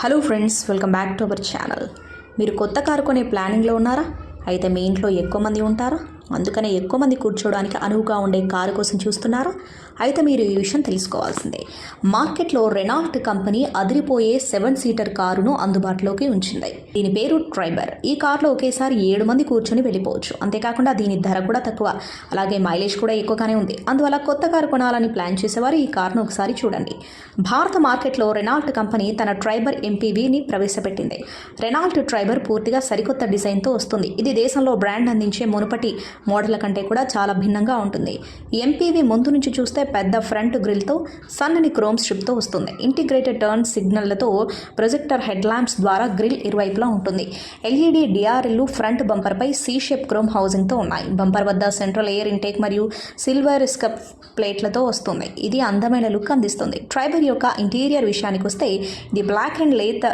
Hello friends welcome back to our channel మీరు కొత్త car కొనే ప్లానింగ్లో ఉన్నారా? అయితే మీ ఇంట్లో ఎక్కువ మంది ఉంటారా? అందుకనే ఎక్కువ మంది కూర్చోవడానికి అనువుగా ఉండే కారు కోసం చూస్తున్నారా. అయితే మీరు ఈ విషయం తెలుసుకోవాల్సిందే. మార్కెట్లో రెనాల్ట్ కంపెనీ అదిరిపోయే సెవెన్ సీటర్ కారును అందుబాటులోకి ఉంచింది. దీని పేరు ట్రైబర్. ఈ కారులో ఒకేసారి ఏడు మంది కూర్చొని వెళ్ళిపోవచ్చు. అంతేకాకుండా దీని ధర కూడా తక్కువ. అలాగే మైలేజ్ కూడా ఎక్కువగానే ఉంది. అందువల్ల కొత్త కారు కొనాలని ప్లాన్ చేసేవారు ఈ కారును ఒకసారి చూడండి. భారత మార్కెట్లో రెనాల్ట్ కంపెనీ తన ట్రైబర్ ఎంపీవీని ప్రవేశపెట్టింది. రెనాల్ట్ ట్రైబర్ పూర్తిగా సరికొత్త డిజైన్తో వస్తుంది. ఇది దేశంలో బ్రాండ్ అందించే మునుపటి మోడళ్ళ కంటే కూడా చాలా భిన్నంగా ఉంటుంది. ఎంపీవీ ముందు నుంచి చూస్తే పెద్ద ఫ్రంట్ గ్రిల్తో సన్నని క్రోమ్ స్ట్రిప్తో వస్తుంది. ఇంటిగ్రేటెడ్ టర్న్ సిగ్నల్లతో ప్రొజెక్టర్ హెడ్ ల్యాంప్స్ ద్వారా గ్రిల్ ఇరువైపులా ఉంటుంది. ఎల్ఈడి డిఆర్ఎల్లు ఫ్రంట్ బంపర్పై సీ షేప్ క్రోమ్ హౌసింగ్తో ఉన్నాయి. బంపర్ వద్ద సెంట్రల్ ఎయిర్ ఇంటేక్ మరియు సిల్వర్ స్కప్ ప్లేట్లతో వస్తుంది. ఇది అందమైన లుక్ అందిస్తుంది. ట్రైబర్ యొక్క ఇంటీరియర్ విషయానికి వస్తే ఇది బ్లాక్ అండ్ లేత్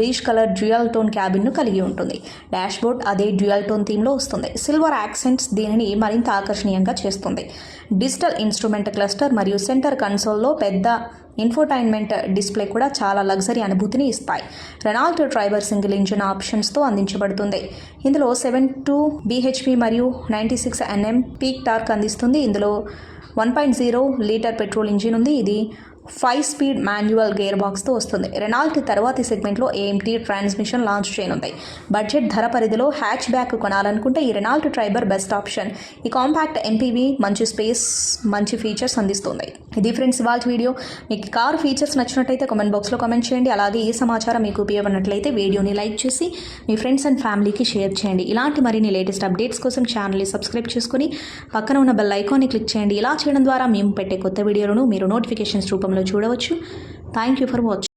బీచ్ కలర్ డ్యూయల్ టోన్ క్యాబిన్ను కలిగి ఉంటుంది. డాష్బోర్డ్ అదే డ్యూయల్ టోన్ థీమ్లో వస్తుంది. సిల్వర్ యాక్సెంట్స్ దీనిని మరింత ఆకర్షణీయంగా చేస్తుంది. డిజిటల్ ఇన్స్ట్రుమెంట్ క్లస్టర్ మరియు సెంటర్ కన్సోల్లో పెద్ద ఇన్ఫోటైన్మెంట్ డిస్ప్లే కూడా చాలా లగ్జరీ అనుభూతిని ఇస్తాయి. రెనాల్ట్ డ్రైవర్ సింగిల్ ఇంజిన్ ఆప్షన్స్తో అందించబడుతుంది. ఇందులో సెవెన్ టూ బీహెచ్పి మరియు ninety six NM peak torque అందిస్తుంది. ఇందులో one point zero litre petrol engine ఉంది. ఇది ఫైవ్ స్పీడ్ మాన్యువల్ గేర్ బాక్స్తో వస్తుంది. రెనాల్ట్ తర్వాతి సెగ్మెంట్లో ఏఎంటీ ట్రాన్స్మిషన్ లాంచ్ చేయనుంది. బడ్జెట్ ధర పరిధిలో హ్యాచ్ బ్యాక్ కొనాలనుకుంటే ఈ రెనాల్ట్ ట్రైబర్ బెస్ట్ ఆప్షన్. ఈ కాంపాక్ట్ ఎంపీవీ మంచి స్పేస్ మంచి ఫీచర్స్ అందిస్తుంది. ఇది ఫ్రెండ్స్ ఇవాళ వీడియో. మీకు కార్ ఫీచర్స్ నచ్చినట్టయితే కామెంట్ బాక్స్లో కామెంట్ చేయండి. అలాగే ఈ సమాచారం మీకు ఉపయోగపడినట్లయితే వీడియోని లైక్ చేసి మీ ఫ్రెండ్స్ అండ్ ఫ్యామిలీకి షేర్ చేయండి. ఇలాంటి మరిన్ని లేటెస్ట్ అప్డేట్స్ కోసం ఛానల్ని సబ్స్క్రైబ్ చేసుకుని పక్కన ఉన్న బెల్ ఐకాన్ని క్లిక్ చేయండి. ఇలా చేయడం ద్వారా మేము పెట్టే కొత్త వీడియోలను మీరు నోటిఫికేషన్స్ రూపంలో చూడవచ్చు. Thank you for watching